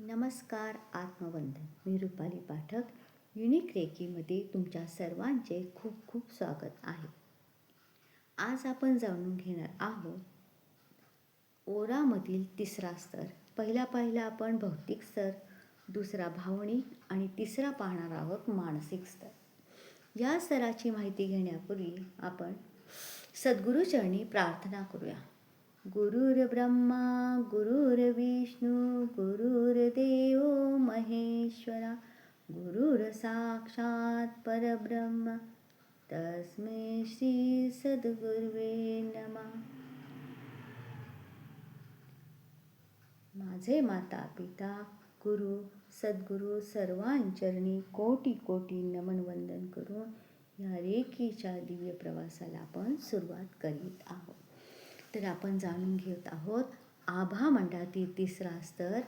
नमस्कार आत्मवंदन. मी रुपाली पाठक. युनिक रेकीमध्ये तुमच्या सर्वांचे खूप खूप स्वागत आहे. आज आपण जाणून घेणार आहोत ओरामधील तिसरा स्तर. पहिला पहिला आपण भौतिक स्तर दुसरा भावनिक आणि तिसरा पाहणार आहोत मानसिक स्तर. या स्तराची माहिती घेण्यापूर्वी आपण सद्गुरूचरणी प्रार्थना करूया. गुरुर्ब्रह्मा गुरुर्विष्णू गुरुर्देव महेश्वरा गुरुर साक्षात परब्रह्म तस्मै श्री सद्गुर्वे नमः. माझे माता पिता गुरु सद्गुरू सर्वांचरणी कोटी कोटी नमन वंदन करून या रेखीच्या दिव्य प्रवासाला आपण सुरुवात करीत आहोत. तर आपण जाणून घेत आहोत आभा मंडळातील तिसरा स्तर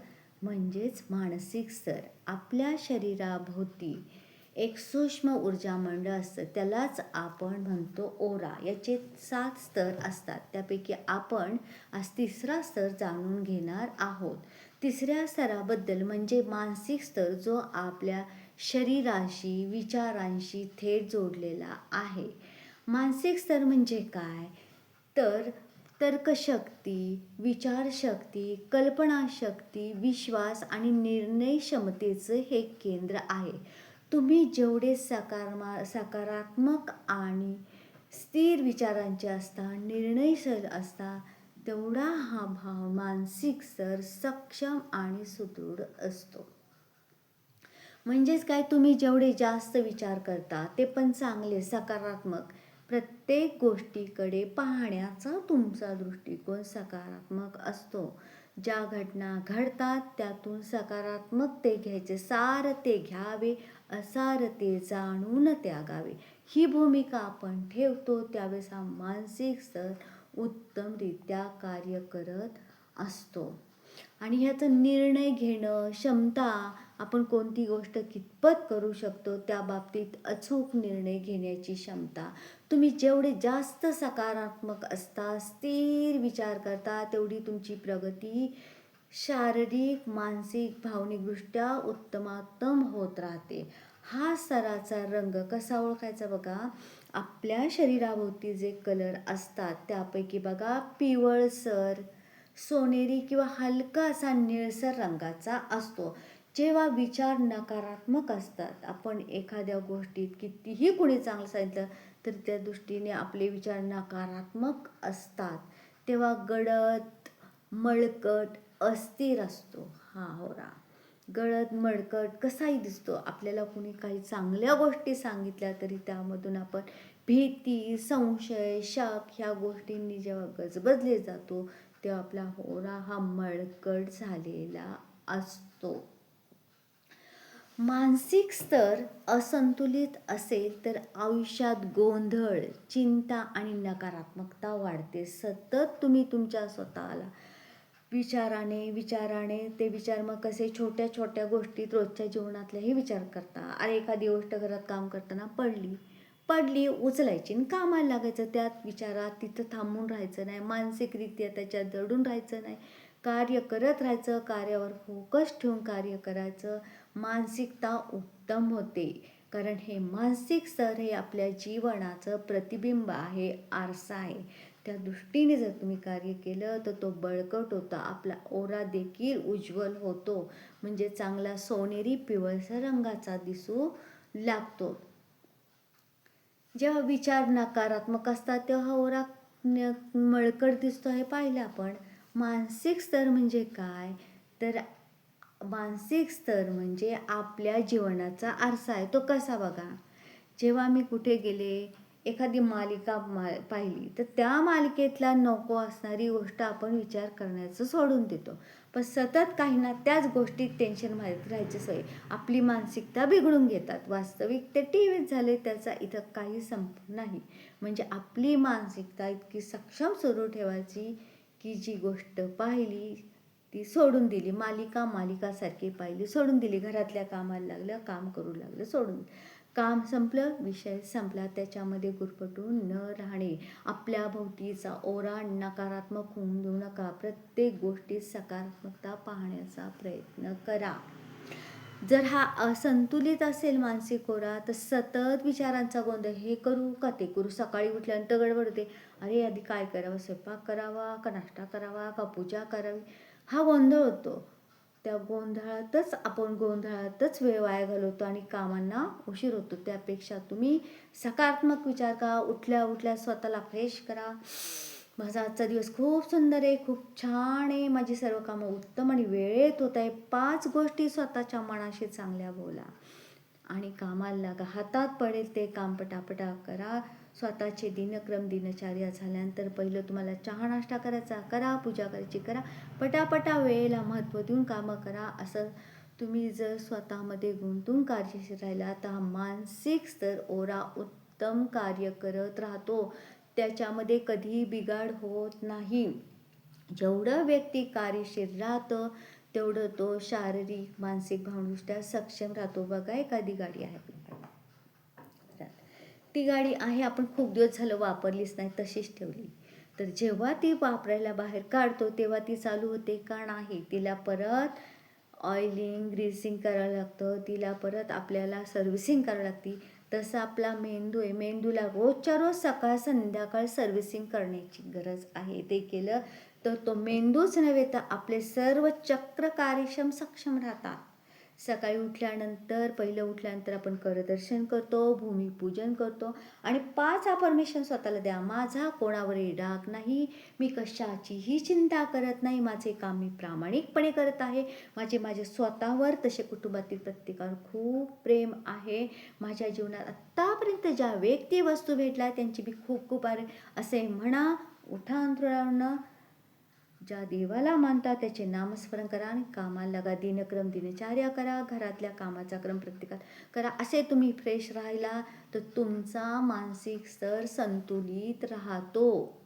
म्हणजेच मानसिक स्तर. आपल्या शरीराभोवती एक सूक्ष्म ऊर्जा मंडळ असतं. त्यालाच आपण म्हणतो ओरा. याचे सात स्तर असतात. त्यापैकी आपण आज तिसरा स्तर जाणून घेणार आहोत. तिसऱ्या स्तराबद्दल म्हणजे मानसिक स्तर जो आपल्या शरीराशी विचारांशी थेट जोडलेला आहे. मानसिक स्तर म्हणजे काय? तर तर्कशक्ती विचारशक्ती कल्पनाशक्ती विश्वास आणि निर्णय क्षमतेचं हे केंद्र आहे. तुम्ही जेवढे सकारमा सकारात्मक आणि स्थिर विचारांचे असता निर्णयशील असता तेवढा हा भाव मानसिक स्तर सक्षम आणि सुदृढ असतो. म्हणजेच काय? तुम्ही जेवढे जास्त विचार करता ते पण चांगले सकारात्मक. प्रत्येक गोष्टीकडे पाहण्याचा तुमचा दृष्टिकोन सकारात्मक असतो. ज्या घटना घडतात त्यातून सकारात्मक ते घ्यायचे सार ते घ्यावे असार ते जाणून त्यागावे. ही भूमिका आपण ठेवतो त्यावेळेस हा मानसिक स्तर उत्तमरित्या कार्य करत असतो. आणि ह्याचं निर्णय घेणं क्षमता आपण कोणती गोष्ट कितपत करू शकतो त्या बाबतीत अचूक निर्णय घेण्याची क्षमता तुम्ही जेवढे जास्त सकारात्मक असता स्थिर विचार करता तेवढी तुमची प्रगती शारीरिक मानसिक भावनिकदृष्ट्या उत्तमोत्तम होत राहते. हा सराचा रंग कसा ओळखायचा बघा? आपल्या शरीराभोवती जे कलर असतात त्यापैकी बघा पिवळसर सोनेरी किंवा हलका असा निळसर रंगाचा असतो. जेव्हा विचार नकारात्मक असतात आपण एखाद्या गोष्टीत कितीही कुणी चांगलं सांगितलं तर त्या दृष्टीने आपले विचार नकारात्मक असतात. तेव्हा गडद मळकट अस्थिर असतो हा होरा. गळद मळकट कसाही दिसतो. आपल्याला कुणी काही चांगल्या गोष्टी सांगितल्या तरी त्यामधून आपण भीती संशय शक ह्या गोष्टींनी जेव्हा गजबजले जातो तेव्हा आपला होरा हा मळकट झालेला असतो. मानसिक स्तर असंतुलित असेल तर आयुष्यात गोंधळ चिंता आणि नकारात्मकता वाढते. सतत तुम्ही तुमच्या स्वतःला विचाराने विचाराने ते विचार मग कसे छोट्या छोट्या गोष्टीत रोजच्या जीवनातलेही विचार करता. अरे एखादी गोष्ट घरात काम करताना पडली पडली उचलायची आणि कामाला लागायचं. त्यात विचारात तिथं थांबून राहायचं नाही. मानसिकरित्या त्याच्यात दडून राहायचं नाही. कार्य करत राहायचं कार्यावर फोकस ठेवून कार्य करायचं. मानसिकता उत्तम होते. कारण हे मानसिक स्तर हे आपल्या जीवनाचं प्रतिबिंब आहे आरसा आहे. त्या दृष्टीने जर तुम्ही कार्य केलं तर तो बळकट होता. आपला ओरा देखील उज्ज्वल होतो. म्हणजे चांगला सोनेरी पिवळसर रंगाचा दिसू लागतो. जेव्हा विचार नकारात्मक असतात तेव्हा ओरा मळकट दिसतो हे पाहिलं आपण. मानसिक स्तर म्हणजे काय? तर मानसिक स्तर म्हणजे आपल्या जीवनाचा आरसा आहे. तो कसा बघा? जेव्हा मी कुठे गेले एखादी मालिका मा पाहिली तर त्या मालिकेतला नको असणारी गोष्ट आपण विचार करण्याचं सोडून देतो. पण सतत काही ना त्याच गोष्टीत टेन्शन मारत राहायची सोय. आपली मानसिकता बिघडून घेतात. वास्तविक ते टी व्हीत झाले त्याचा इथं काही संप नाही. म्हणजे आपली मानसिकता इतकी सक्षम सुरू ठेवायची की जी गोष्ट पाहिली ती सोडून दिली. मालिका मालिकासारखी पाहिली. सोडून दिली. घरातल्या कामाला लागलं काम करू लागलं सोडून काम संपलं विषय संपला. त्याच्यामध्ये गुरफटून न राहणे आपल्या भोवतीचा ओरा नकारात्मक होऊन देऊ नका. प्रत्येक गोष्टीत सकारात्मकता पाहण्याचा प्रयत्न करा. जर हा असंतुलित असेल मानसिक ओरा तर सतत विचारांचा गोंधळ हे करू का ते करू? सकाळी उठल्यानंतर गडबड होते. अरे आधी काय करावं? स्वयंपाक करावा का नाश्ता करावा? का पूजा करावी? हा गोंधळ होतो. त्या गोंधळातच आपण गोंधळातच वेळ वाया घालवतो आणि कामांना उशीर होतो. त्यापेक्षा तुम्ही सकारात्मक विचार करा. उठल्या उठल्या स्वतःला फ्रेश करा. माझा आजचा दिवस खूप सुंदर आहे. खूप छान आहे. माझी सर्व कामं उत्तम आणि वेळेत होत आहे. पाच गोष्टी स्वतःच्या मनाशी चांगल्या बोला. आणि कामाला लागा हातात पडेल ते काम पटापटा करा. स्वतःचे दिनक्रम दिनचर्या झाल्यानंतर पहिलं तुम्हाला चहा नाश्ता करायचा करा पूजा करायची करा. पटापटा वेळेला महत्त्व देऊन कामं करा. असं तुम्ही जर स्वतःमध्ये गुंतून कार्यशील राहिला तर हा मानसिक स्तर ओरा उत्तम कार्य करत राहतो. त्याच्यामध्ये कधीही बिघाड होत नाही. जेवढं व्यक्ती कार्यशील राहतं तेवढं तो शारीरिक मानसिक भावदृष्ट्या सक्षम राहतो. बघा एखादी गाडी आहे ती गाडी आहे आपण खूप दिवस झालं वापरलीच नाही तशीच ठेवली. तर जेव्हा ती वापरायला बाहेर काढतो तेव्हा ती चालू होते का नाही तिला परत ऑइलिंग ग्रीसिंग करावं लागतं तिला परत आपल्याला सर्व्हिसिंग करावं लागते. तसं आपला मेंदू आहे मेंदूला रोजच्या रोज सकाळ संध्याकाळ सर्व्हिसिंग करण्याची गरज आहे. ते केलं तर तो मेंदूच नव्हे तर आपले सर्व चक्र कार्यक्षम सक्षम राहतात. सकाळी उठल्यानंतर पहिलं उठल्यानंतर आपण करदर्शन करतो भूमिपूजन करतो आणि पाच अफर्मेशन स्वतःला द्या. माझा कोणावरही राग नाही मी कशाचीही चिंता करत नाही. माझे काम मी प्रामाणिकपणे करत आहे. माझे माझे स्वतःवर तसे कुटुंबातील प्रत्येकावर खूप प्रेम आहे. माझ्या जीवनात आत्तापर्यंत ज्या व्यक्ती वस्तू भेटल्या त्यांची मी खूप खूप आहे असे म्हणा उठा अंतरुणावरनं ज्या देवाला मानता त्याचे नामस्मरण करा आणि कामाला लागा. दिनक्रम दिनचर्या करा. घरातल्या कामाचा क्रम प्रत्येकात करा. असे तुम्ही फ्रेश राहिला तर तुमचा मानसिक स्तर संतुलित राहतो.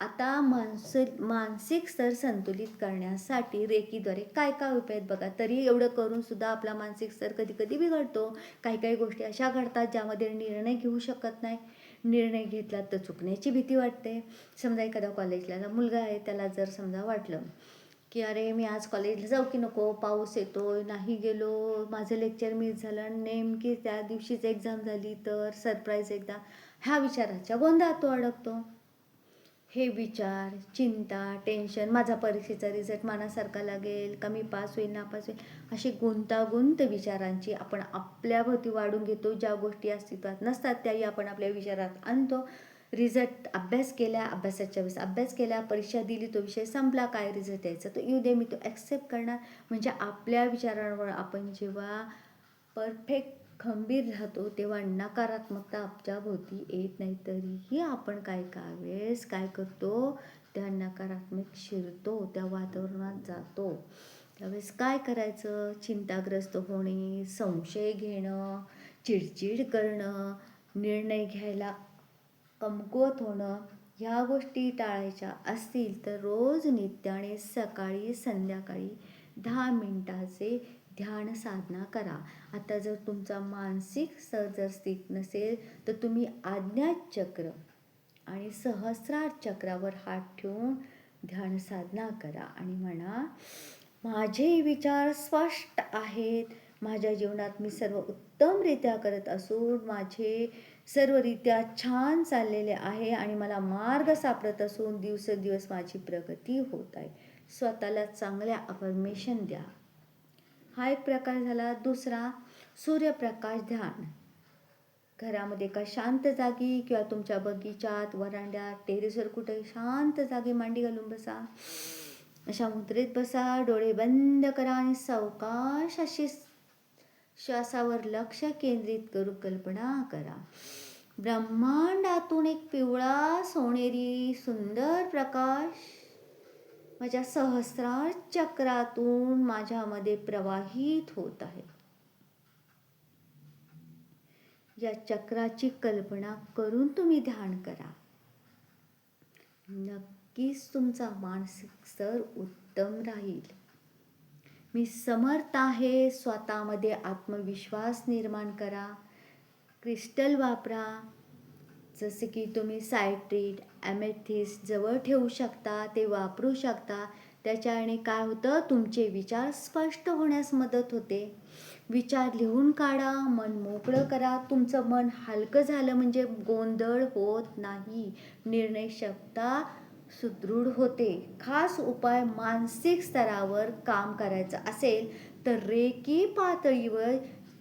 आता मानस मानसिक स्तर संतुलित करण्यासाठी रेकीद्वारे काय काय उपाय आहेत बघा. तरी एवढं करून सुद्धा आपला मानसिक स्तर कधी कधी बिघडतो. काही काही गोष्टी अशा घडतात ज्यामध्ये निर्णय घेऊ शकत नाही. निर्णय घेतला तर चुकण्याची भीती वाटते. समजा एखादा कॉलेजला मुलगा आहे त्याला जर समजा वाटलं की अरे मी आज कॉलेजला जाऊ की नको? पाऊस येतो नाही गेलो माझं लेक्चर मिस झालं नेमकी त्या दिवशीच एक्झाम झाली तर सरप्राईज एकदा. ह्या विचाराच्या गोंधळात तो अडकतो. हे विचार चिंता टेन्शन माझा परीक्षेचा रिझल्ट मनासारखा लागेल का मी पास होईल नापास होईल अशी गुंतागुंत विचारांची आपण आपल्याभोवती वाढून घेतो. ज्या गोष्टी अस्तित्वात नसतात त्याही आपण आपल्या विचारात आणतो. रिझल्ट अभ्यास केला अभ्यासाच्या वेळेस अभ्यास केला परीक्षा दिली तो विषय संपला काय रिझल्ट यायचा? तो येऊ दे मी तो ॲक्सेप्ट करणार. म्हणजे आपल्या विचारांवर आपण जेव्हा परफेक्ट खंबीर राहतो तेव्हा नकारात्मकता आपल्या भोवती येत नाही. तरीही आपण काय काय वेळेस काय करतो त्या नकारात्मक शिरतो त्या वातावरणात जातो. त्यावेळेस काय करायचं? चिंताग्रस्त होणे संशय घेणं चिडचिड करणं निर्णय घ्यायला कमकुवत होणं ह्या गोष्टी टाळायच्या असतील तर रोज नित्याने सकाळी संध्याकाळी दहा मिनटाचे ध्यान साधना करा. आता जर तुमचा मानसिक स्तर जर स्थित नसेल तर तुम्ही आज्ञात चक्र आणि सहस्रार चक्रावर हात ठेवून ध्यान साधना करा आणि म्हणा माझे विचार स्पष्ट आहेत. माझ्या जीवनात मी सर्व उत्तमरित्या करत असून माझे सर्वरित्या छान चाललेले आहे आणि मला मार्ग सापडत असून दिवसेंदिवस माझी प्रगती होत आहे. स्वतःला चांगल्या अफर्मेशन द्या. हा एक प्रकार झाला. दुसरा सूर्यप्रकाश ध्यान. घरामध्ये एका शांत जागी किंवा तुमच्या बगीचात वरांड्यात टेरेसवर कुठे शांत जागी मांडी घालून बसा. अशा मुद्रेत बसा. डोळे बंद करा आणि सावकाश अशी श्वासावर लक्ष केंद्रित करू कल्पना करा. ब्रह्मांडातून एक पिवळा सोनेरी सुंदर प्रकाश माझ्या सहस्रार चक्रातून माझ्यामध्ये प्रवाहित होत आहे. या चक्राची कल्पना करून तुम्ही ध्यान करा. नक्कीच तुमचा मानसिक स्तर उत्तम राहील. मी समर्थ आहे स्वतःमध्ये आत्मविश्वास निर्माण करा. क्रिस्टल वापरा. जसे की तुम्ही सायट्रीट ॲमेथिस जवळ ठेवू शकता ते वापरू शकता. त्याच्याने काय होतं? तुमचे विचार स्पष्ट होण्यास मदत होते. विचार लिहून काढा मन मोकळं करा. तुमचं मन हलकं झालं म्हणजे गोंधळ होत नाही. निर्णय क्षमता सुदृढ होते. खास उपाय मानसिक स्तरावर काम करायचं असेल तर रेकी पातळीवर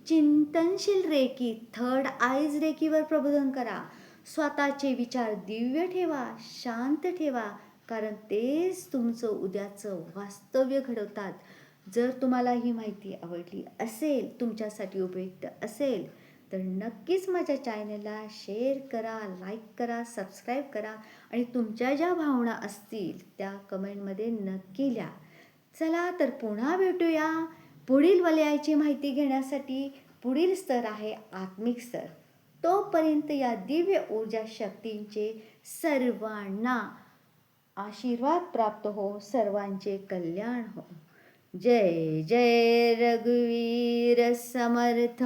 चिंतनशील रेकी थर्ड आईज रेकीवर प्रबोधन करा. स्वतःचे विचार दिव्य ठेवा शांत ठेवा कारण तेच तुमचं उद्याचं वास्तव्य घडवतात. जर तुम्हाला ही माहिती आवडली असेल तुमच्यासाठी उपयुक्त असेल तर नक्कीच माझ्या चॅनलला शेअर करा लाईक करा सबस्क्राईब करा आणि तुमच्या ज्या भावना असतील त्या कमेंटमध्ये नक्की लिहा. चला तर पुन्हा भेटूया. पुढील वलयाची माहिती घेण्यासाठी पुढील स्तर आहे आत्मिक स्तर. तोपर्यंत या दिव्य ऊर्जा शक्तींचे सर्वांना आशीर्वाद प्राप्त हो सर्वांचे कल्याण हो. जय जय रघुवीर समर्थ.